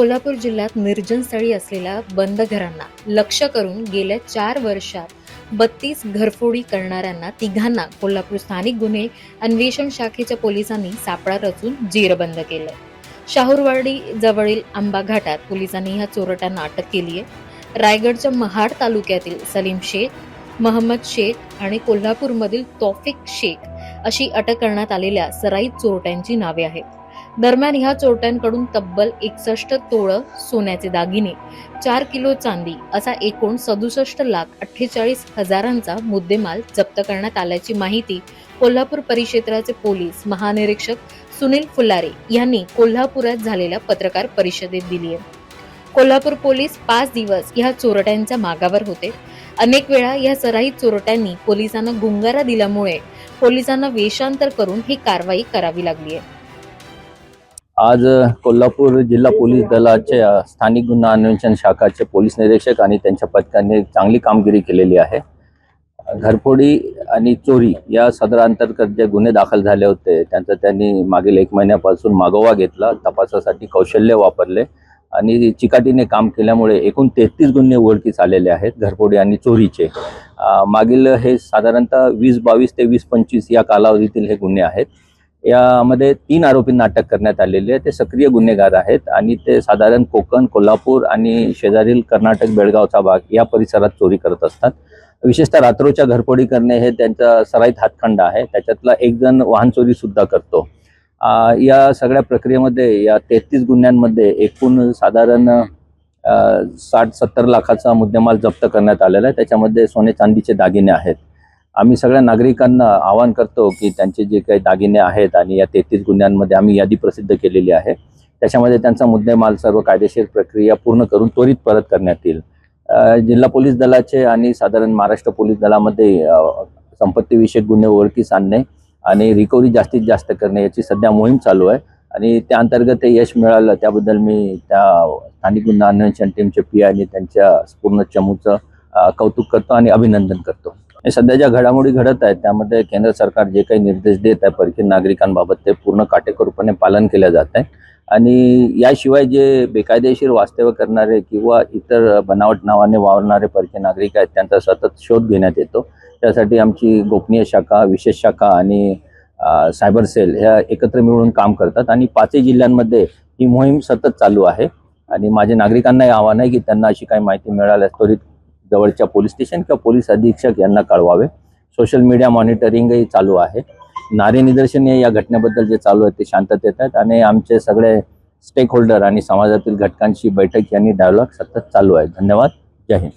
कोल्हापूर जिल्ह्यात निर्जनस्थळी असलेल्या बंद घरांना लक्ष करून गेल्या चार वर्षात बत्तीस घरफोडी करणाऱ्यांना तिघांना कोल्हापूर स्थानिक गुन्हे अन्वेषण शाखेच्या पोलिसांनी सापळा रचून जेरबंद केलं. शाहूरवाडी जवळील आंबा घाटात पोलिसांनी ह्या चोरट्यांना अटक केली आहे. रायगडच्या महाड तालुक्यातील सलीम शेख महम्मद शेख आणि कोल्हापूरमधील तौफिक शेख अशी अटक करण्यात आलेल्या सराईत चोरट्यांची नावे आहेत. दरम्यान ह्या चोरट्यांकडून तब्बल एकसष्ट तोळं सोन्याचे दागिने चार किलो चांदी असा एकूण सदुसष्ट लाख अठ्ठेचाळीस हजारांचा मुद्देमाल जप्त करण्यात आल्याची माहिती कोल्हापूर परिक्षेत्राचे पोलीस महानिरीक्षक सुनील फुलारे यांनी कोल्हापुरात झालेल्या पत्रकार परिषदेत दिली आहे. कोल्हापूर पोलीस पाच दिवस ह्या चोरट्यांच्या मागावर होते. अनेक वेळा या सराईत चोरट्यांनी पोलिसांना गुंगारा दिल्यामुळे पोलिसांना वेषांतर करून ही कारवाई करावी लागली आहे. आज कोल्हापूर जिल्हा पोलीस दलाचे स्थानिक गुन्हा अन्वेषण शाखाचे पोलीस निरीक्षक आणि त्यांच्या पथकाने चांगली कामगिरी केलेली आहे. घरफोडी आणि चोरी या सदरांतर्गत जे गुन्हे दाखल झाले होते त्यांचा त्यांनी मागील एक महिन्यापासून मागोवा घेतला तपासासाठी कौशल्य वापरले आणि चिकाटीने काम केल्यामुळे एकूण तेहतीस गुन्हे उघडकीस आलेले आहेत घरफोडी आणि चोरीचे. मागील हे साधारणतः वीस बावीस ते वीस पंचवीस या कालावधीतील हे गुन्हे आहेत. यामध्ये तीन आरोपींना अटक करण्यात आलेली आहे ते सक्रिय गुन्हेगार आहेत आणि ते साधारण कोकण कोल्हापूर आणि शेजारील कर्नाटक बेळगावचा भाग या परिसरात चोरी करत असतात. विशेषतः रात्रोच्या घरपोडी करणे हे त्यांचा सराईत हातखंड आहे. त्याच्यातला एक जण वाहन चोरी सुद्धा करतो. आ, या सगळ्या प्रक्रियेमध्ये या तेहतीस गुन्ह्यांमध्ये एकूण साधारण साठ सत्तर लाखाचा मुद्देमाल जप्त करण्यात आलेला आहे. त्याच्यामध्ये सोने चांदीचे दागिने आहेत. आम्ही सगळ्या नागरिकांना आवाहन करतो की त्यांचे जे काही दागिने आहेत आणि या तेहतीस गुन्ह्यांमध्ये आम्ही यादी प्रसिद्ध केलेली आहे. त्याच्यामध्ये त्यांचा मुद्देमाल सर्व कायदेशीर प्रक्रिया पूर्ण करून त्वरित परत करण्यात येईल. जिल्हा पोलीस दलाचे आणि साधारण महाराष्ट्र पोलीस दलामध्ये संपत्तीविषयक गुन्हे ओळखीस आणणे आणि रिकव्हरी जास्तीत जास्त करणे याची सध्या मोहीम चालू आहे. आणि त्या अंतर्गत ते यश मिळालं त्याबद्दल मी त्या स्थानिक गुन्हा अन्वेषण टीमचे पी आणि त्यांच्या पूर्ण चमूचं कौतुक करतो आणि अभिनंदन करतो. सध्या ज्या घडामोडी घडत आहेत त्यामध्ये केंद्र सरकार जे काही निर्देश देत आहे परकीय नागरिकांबाबत ते पूर्ण काटेकोरपणे पालन केलं जात आहे. आणि याशिवाय जे बेकायदेशीर वास्तव्य करणारे किंवा इतर बनावट नावाने वावरणारे परकीय नागरिक आहेत त्यांचा सतत शोध घेण्यात येतो. त्यासाठी आमची गोपनीय शाखा विशेष शाखा आणि सायबर सेल ह्या एकत्र मिळून काम करतात. आणि पाचही जिल्ह्यांमध्ये ही मोहीम सतत चालू आहे. आणि माझे नागरिकांनाही आव्हान आहे की त्यांना अशी काही माहिती मिळाल्यास त्वरित जवळच्या पोलीस स्टेशन किंवा पोलीस अधीक्षक यांना कळवावे. सोशल मीडिया मॉनिटरिंगही चालू आहे. नारी निदर्शन या घटनेबद्दल जे चालू आहे ते शांततेत आहेत आणि आमचे सगळे स्टेक होल्डर आणि समाजातील घटकांशी बैठक यांनी डायलॉग सतत चालू आहे. धन्यवाद. जय हिंद.